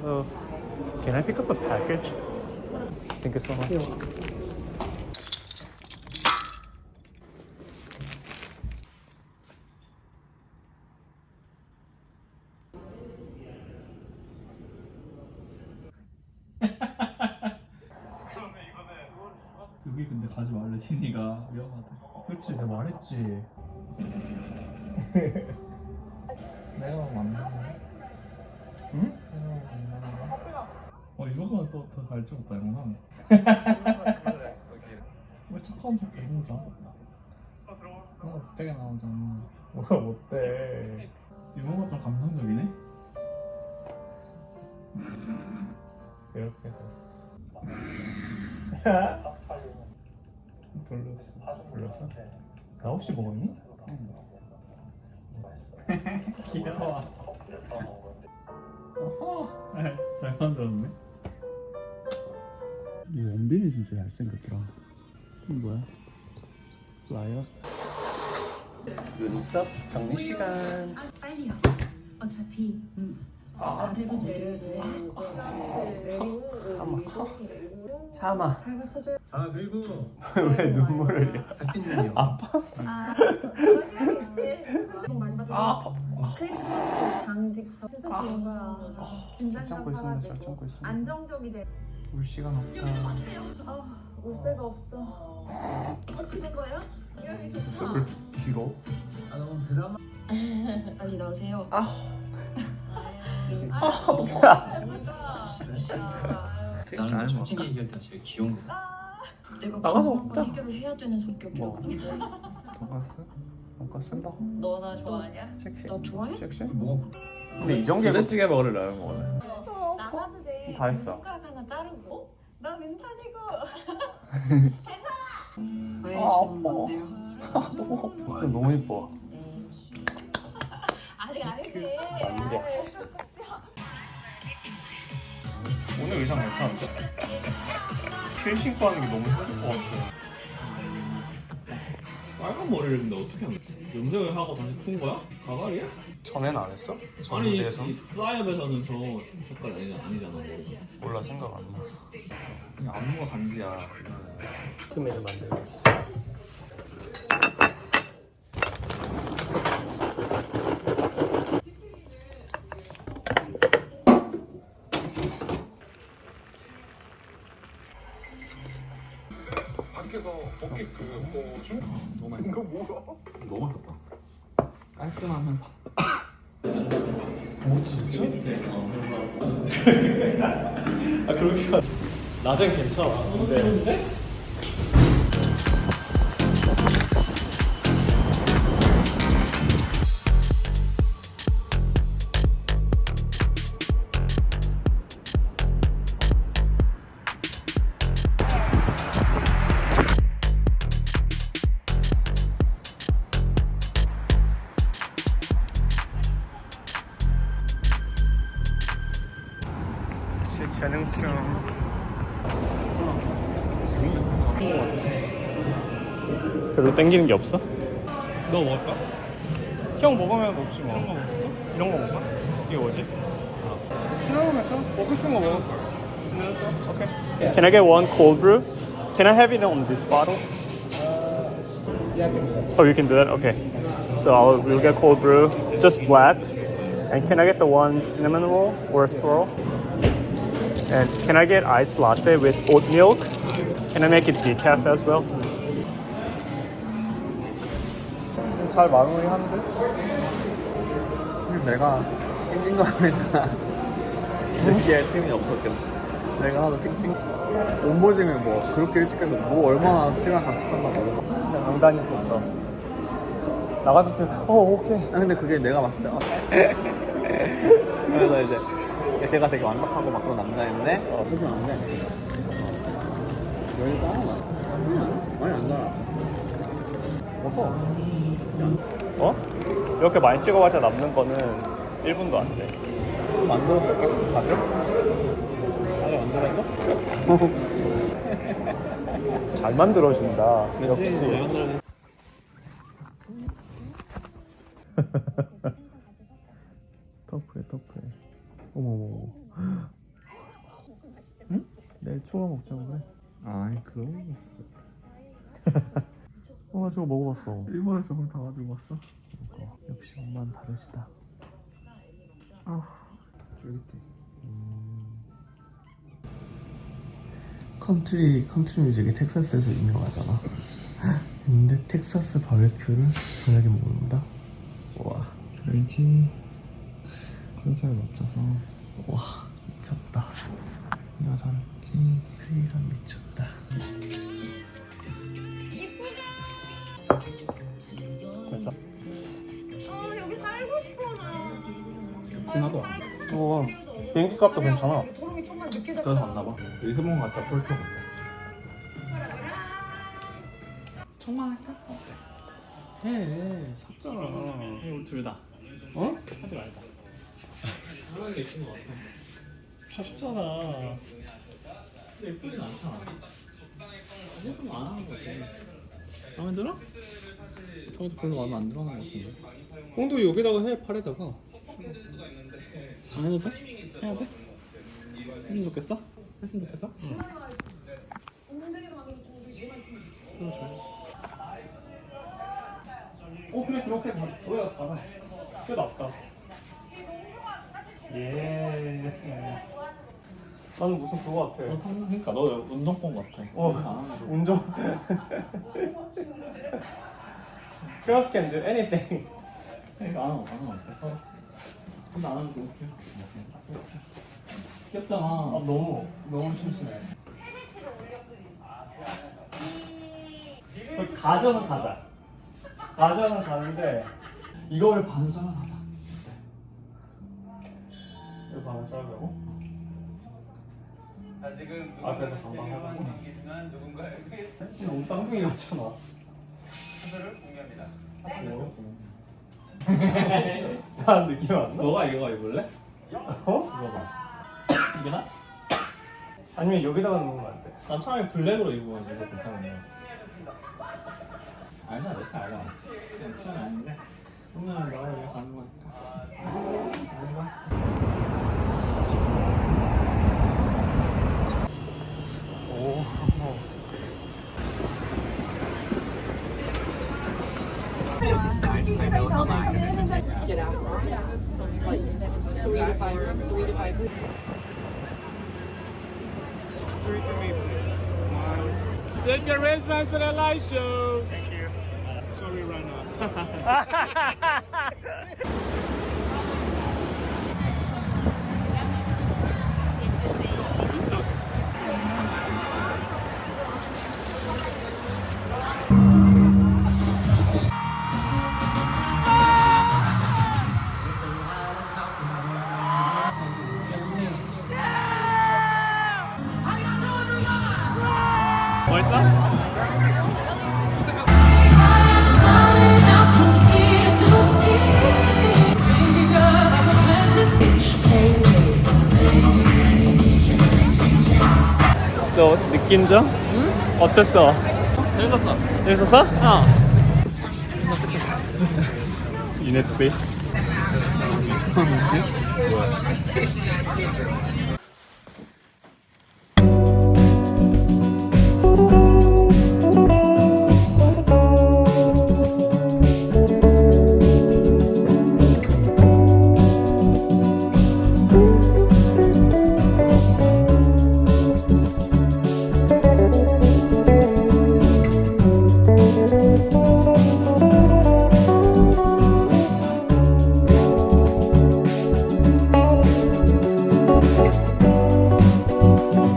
Hello. Can I pick up a package? Thank you so much. 여기 근데 가지 말래 진이가 위험하다 그렇지, 내가 말했지. 내가 만나 어 이거가 또더 잘 찍었다 이거는 왜 착한 척 이런 거잖아 어 되게 나오잖아. 뭐가 못돼. 이거가 좀 감성적이네? 이렇게 됐어. 별로였어. 별로였어? 나 혹시 먹었니? 귀여워. 어허. 잘 만들었네. 이 원빈이 진짜 잘생겼더라 이게 뭐야? 라이어. 눈썹 정리 시간. 아, 빨리요. 어차피 참아. 아 그리고 왜 눈물을 흘려? 박빈님이요. 아, 많이 받아. 크리스마스 당직서 진짜 좋은 거야. 긴장감 참고 있습니다. 잘 참고 있습니다. 안정적이 돼. 울 시간 없다. 아, 올 새가 없어. 된 거예요? 눈썹을 길어? 아 너무 드라마. 빨리 나오세요. 나는 솔직히 얘기할 때 제일 귀여운 거. 내가 나가서 궁금한 먹자. 건 해결을 해야 되는 성격이라 뭐. 그런데 돈가스? 돈가스 쓴다. 너나 좋아하냐? 섹시. 나 좋아해? 섹시? 뭐 근데 이정계 부대찌개 먹으려는 거네. 나가도 돼. 다 했어. 손가락 하나 자르고. 어? 나 괜찮이고. 왜 아, 지금 뭔데요? 너무 예뻐. 아직 아니지. 안 돼. 오늘 의상 괜찮은데? 힐 신고 하는 게 너무 힘들 것 같아. 빨간 머리를 근데 어떻게 하는 거야? 염색을 하고 다시 푼 거야? 가발이야? 전에는 안 했어? 아니 전무대에서? 이 플라이업에서는 저 색깔 아니, 아니잖아 뭐. 몰라 생각 안 나. 그냥 안무가 간지야 투미를 만들고 있어. 너무 맛있다. 깔끔하면서. 아 그렇게. 하- 낮엔 괜찮아. 근데 재능충. 별로 땡기는 게 없어? 너 먹을까? 형 먹으면 먹지 뭐. 이런 거 먹을까? 이게 뭐지? 시나몬 괜찮아? 먹고 싶은 거 먹어. 스면서? 오케이. Can I get one cold brew? Can I have it on this bottle? Oh, you can do that? Okay. So I'll, we'll get cold brew, just black. And can I get the one cinnamon roll or swirl? And can I get iced latte with oat milk? Can I make it decaf as well? 잘 마무리하는데? 내가 찡찡거리니까 느끼할 틈이 없었겠네 내가 하도 찡찡 온보딩을 뭐 그렇게 일찍 해서 뭐 얼마나 시간 단축한다고 그냥 농담 있었어. 나가줬으면 어 오케이. 아, 근데 그게 내가 봤을 때 어. 그래서 이제 걔가 되게 완벽하고 막 그런 남자인데 어 그렇게 안 돼 여기가 많이 안 달아 어서. 어? 이렇게 많이 찍어봤자 남는 거는 1분도 안 돼. 좀 만들어줄게 가져? 가져 만들어줘? 잘 만들어준다. 역시. 터프해 터프해. 어머머. 오. 응? 내일 초밥 먹자고 그래. 아이 그럼. 어, 나 저거 먹어봤어. 일본에서 그걸 다 가지고 왔어. 그러니까 역시 엄마는 다르시다. 아, 쫄깃해. 음. 컨트리 컨트리 뮤직이 텍사스에서 유명하잖아. 근데 텍사스 바베큐를 저녁에 먹는다. 와, 알지? 컨셉에 맞춰서 와 미쳤다. 여자티 크리가 미쳤다. 그래서 아 여기 살고 싶어 나. 하다. 어 비행기 값도 괜찮아. 그래서 갔나 봐. 일본 갔다 폴토 갔다. 정말 할까? 해 샀잖아. 우리 둘 다. 어? 하지 말자. 하는 게 있는 것 같아. 샀잖아. 예쁘진 않잖아. 예쁘면 안 하는 거지. 마음에 들어? 저도 별로 마음에 안 들어 하는 것 같은데. 홍도 여기다가 해 팔에다가. 안 해도 돼? 해야 돼? 했으면 좋겠어? 했으면 좋겠어? 응. 그럼 좋아야지. 어 그래 그렇게 보여 봐라. 꽤 낫다. 예. 나는 무슨 그거 같아. 그러니까 너 운동권 같아. 어, 안. 운전. Girls can do anything. 그러니까 안 거, 안 하는 거 같아. 근데 안 하는 게 웃겨. 귀엽잖아. 아 너무 너무 심심해. 그 가전은 가자. 가전은 가는데 이거를 반은 잘라놔자. 이거 반은 자르고. 아 그래서 반반 하자고. 너무 쌍둥이 같잖아. 나 느낌 안 나? 너가 이거 입을래? 어? 입어봐. 이게 나? 아니면 여기다가 놓는 거 어때? 난 차라리 블랙으로 입으면 이거 괜찮은데. 알잖아, 내 스타일 알잖아. 그냥 취향이 아닌데. 오늘 너를 위해 가는 거니까. 가는 거야? to take get. Like, three to five, three to five. Three for me, please. Take your wristbands for the live shows. Thank you. Sorry, Rhino. 느낀 점? 응? 어땠어? 재밌었어. 재밌었어? 어. 유닛 스페이스